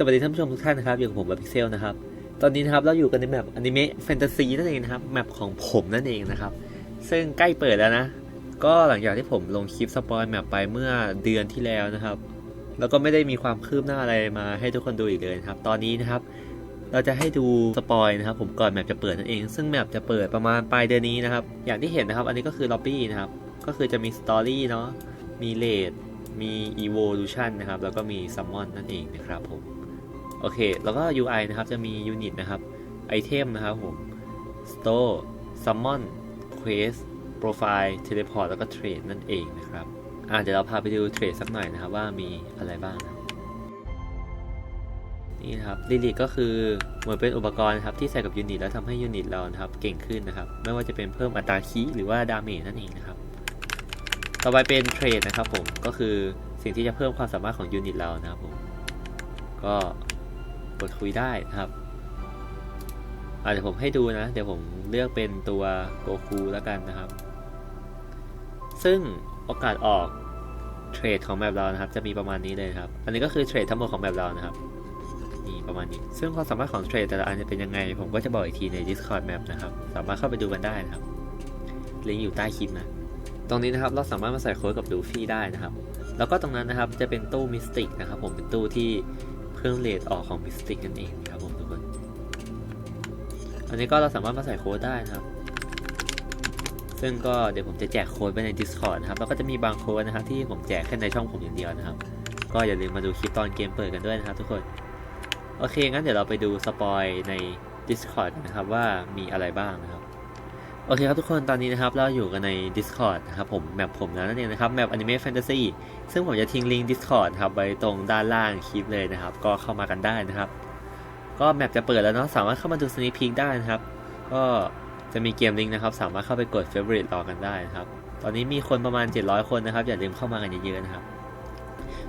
สวัสดีท่านผู้ชมทุกท่านนะครับอยู่กับผมแบบพิกเซลนะครับ ตอนนี้นะครับเราอยู่กันในแมปอนิเมะแฟนตาซีนั่นเองนะครับแมปของผมนั่นเองนะครับ ซึ่งใกล้เปิดแล้วนะ ก็หลังจากที่ผมลงคลิปสปอยแมปไปเมื่อเดือนที่แล้วนะครับ แล้วก็ไม่ได้มีความคืบหน้าอะไรมาให้ทุกคนดูอีกเลยครับ ตอนนี้นะครับ เราจะให้ดูสปอยนะครับ ผมก่อนแมปจะเปิดนั่นเอง ซึ่งแมปจะเปิดประมาณปลายเดือนนี้นะครับ อย่างที่เห็นนะครับ อันนี้ก็คือล็อบบี้นะครับ ก็คือจะมีสตอรี่เนาะ มีเลดมี evolution นะครับ แล้วก็มี summon นั่นเองนะครับผม โอเค แล้วก็ UI นะครับ จะมี unit นะครับ item นะครับผม store summon quest profile teleport แล้วก็ trade นั่นเองนะครับ อ่าเดี๋ยวเราพาไปดู trade สักหน่อยนะครับ ว่ามีอะไรบ้างนะนี่นะครับลิลิก็คือเหมือนเป็นอุปกรณ์ครับที่ใส่กับยูนิตแล้วทำให้ยูนิตเรานะครับเก่งขึ้นนะครับ ไม่ว่าจะเป็นเพิ่มอัตราคีหรือว่าดาเมจนั่นเองนะครับ ต่อไปเป็นเทรดนะครับผมก็คือสิ่งที่จะเพิ่มความสามารถของยูนิตเรานะครับผมก็ กดคุยได้นะครับเดี๋ยวผมให้ดูนะ เดี๋ยวผมเลือกเป็นตัวโกคูแล้วกันนะครับ ซึ่งโอกาสออกเทรดของแมปเรานะครับ จะมีประมาณนี้เลยครับ อันนี้ก็คือเทรดทั้งหมดของแมปเรานะครับนี่ประมาณนี้ ซึ่งความสามารถของเทรดแต่ละอันจะเป็นยังไง ผมก็จะบอกอีกทีใน Discord Map นะครับ สามารถเข้าไปดูกันได้นะครับ ลิงก์อยู่ใต้คลิปนะ ตรงนี้นะครับเราสามารถมาใส่โค้ดกับลูฟี่ได้นะครับ แล้วก็ตรงนั้นนะครับจะเป็นตู้มิสติกนะครับ ผมเป็นตู้ที่ เพิ่มเลทออกของมิสติกนั่นเองครับผมทุกคน อันนี้ก็เราสามารถมาใส่โค้ดได้นะครับ ซึ่งก็เดี๋ยวผมจะแจกโค้ดไปใน Discord นะครับ แล้วก็จะมีบางโค้ดนะครับที่ผมแจกแค่ในช่องผมอย่างเดียวนะครับ ก็อย่าลืมมาดูคลิปตอนเกมเปิดกันด้วยนะครับทุกคน โอเคงั้นเดี๋ยวเราไปดูสปอยใน Discord นะครับว่ามีอะไรบ้างนะครับ โอเคครับทุกคนตอนนี้นะครับเราอยู่กันใน Discord นะครับผมแมปผมแล้วนั่นเองนะครับแมป Anime Fantasy ซึ่งผมจะทิ้งลิงก์ Discord ครับไว้ตรงด้านล่างคลิปเลยนะครับ ก็เข้ามากันได้นะครับ ก็แมปจะเปิดแล้วเนาะสามารถเข้ามาดู Sneak Peek ได้นะครับ ก็จะมีเกมลิงก์นะครับ สามารถเข้าไปกด Favorite รอกันได้นะครับ ตอนนี้มีคนประมาณ 700 คนนะครับ อย่าลืมเข้ามากันเยอะๆนะครับ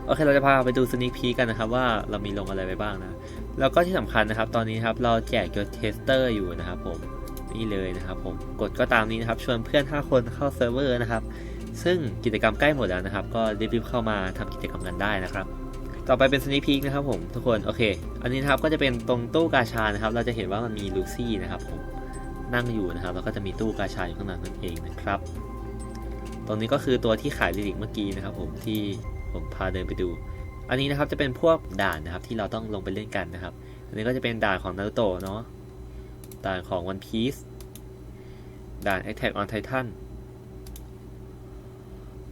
โอเคเราจะพาไปดู Sneak Peek กันนะครับว่าเรามีลงอะไรไปบ้างนะแล้วก็ที่สำคัญนะครับ ตอนนี้ครับเราแจกยศเทสเตอร์อยู่นะครับผม นี่เลยนะครับผมกดก็ตามนี้นะครับชวนเพื่อน 5 คนเข้าเซิร์ฟเวอร์นะครับ ซึ่งกิจกรรมใกล้หมดแล้วนะครับ ก็รีบๆเข้ามาทำกิจกรรมกันได้นะครับ ต่อไปเป็นสน a พี k นะครับผมทุกคนโอเค อันนี้นะครับก็จะเป็นตรงตู้กาชานะครับ เราจะเห็นว่ามันมีลูซี่นะครับผมนั่งอยู่นะครับแล้วก็จะมีตู้กาชาอยู่ข้างหลังนั่นเองนะครับ ตรงนี้ก็คือตัวที่ขายลิลิกเมื่อกี้นะครับ ผมที่ผมพาเดินไปดู อันนี้นะครับจะเป็นพวกด่านนะครับที่เราต้องลงไปเล่นกันนะครับ อันนี้ก็จะเป็นด่านของนารูโตะเนาะ ด่านของ One Piece ด่าน Attack on Titan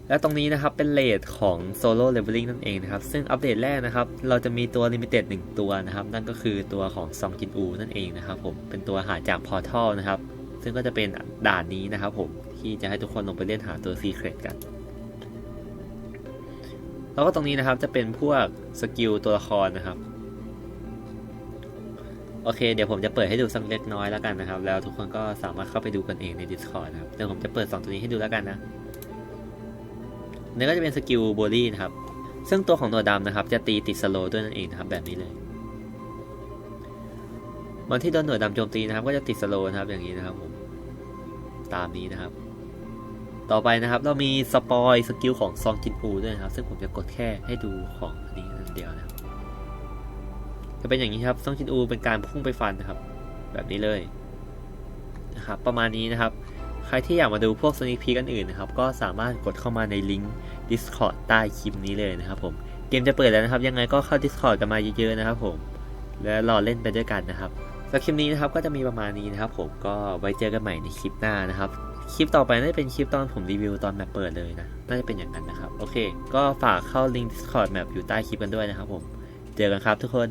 และตรงนี้นะครับเป็นเลทของ Solo Leveling นั่นเองนะครับ ซึ่งอัปเดตแรกนะครับ เราจะมีตัว Limited 1 ตัวนะครับ นั่นก็คือตัวของซองจินอูนั่นเองนะครับผม เป็นตัวหาจาก Portal นะครับ ซึ่งก็จะเป็นด่านนี้นะครับผม ที่จะให้ทุกคนลงไปเล่นหาตัว Secret กัน แล้วก็ตรงนี้นะครับจะเป็นพวกสกิลตัวละครนะครับ โอเค เดี๋ยวผมจะเปิดให้ดูสักเล็กน้อยแล้วกันนะครับ แล้วทุกคนก็สามารถเข้าไปดูกันเองใน Discord นะครับ เดี๋ยวผมจะเปิด 2 ตัวนี้ให้ดูแล้วกันนะนี่ก็จะเป็นสกิลโบลี่นะครับ ซึ่งตัวของตัวดำนะครับ จะตีติดสโลด้วยนั่นเองนะครับ แบบนี้เลยวันที่โดนหน่วยดำโจมตีนะครับ ก็จะติดสโลนะครับอย่างนี้นะครับผมตามนี้นะครับ ต่อไปนะครับเรามีสปอยสกิลของซองจินอูด้วยนะครับ ซึ่งผมจะกดแค่ให้ดูของอันนี้อันเดียวนะครับ จะเป็นอย่างนี้ครับซองจินอูเป็นการพุ่งไปฟันนะครับ แบบนี้เลยนะครับประมาณนี้นะครับ ใครที่อยากมาดูพวก Sneak Peek กันอื่นนะครับ ก็สามารถกดเข้ามาในลิงก์ Discord ใต้คลิปนี้เลยนะครับผมเกมจะเปิดแล้วนะครับ ยังไงก็เข้า Discord กันมาเยอะๆนะครับผม และรอเล่นไปด้วยกันนะครับสำหรับคลิปนี้นะครับก็จะมีประมาณนี้นะครับ ผมก็ไว้เจอกันใหม่ในคลิปหน้านะครับคลิปต่อไปน่าจะเป็นคลิปตอนผมรีวิวตอนแมปเปิดเลยนะ น่าจะเป็นอย่างนั้นนะครับ โอเค ก็ฝากเข้าลิงก์ Discord แมปอยู่ใต้คลิปกันด้วยนะครับผม เจอกันครับทุกคน